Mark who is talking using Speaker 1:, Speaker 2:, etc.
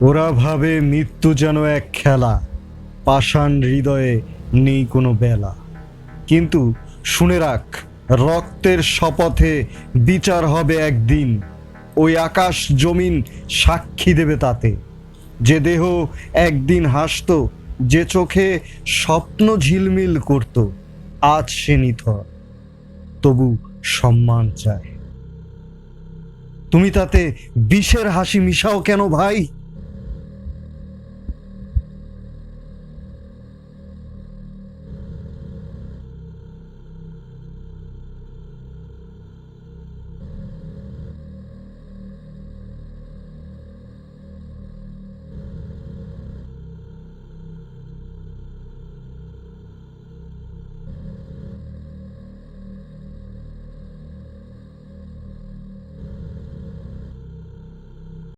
Speaker 1: ওরা ভাবে মৃত্যু যেন এক খেলা। পাষাণ হৃদয়ে নেই কোনো বেলা। কিন্তু শুনে রাখ, রক্তের শপথে বিচার হবে একদিন। ওই আকাশ জমিন সাক্ষী দেবে তাতে। যে দেহ একদিন হাসতো, যে চোখে স্বপ্ন ঝিলমিল করত, আজ সে নিথর। তবু সম্মান চায়। তুমি তাতে বিষের হাসি মিশাও কেন ভাই?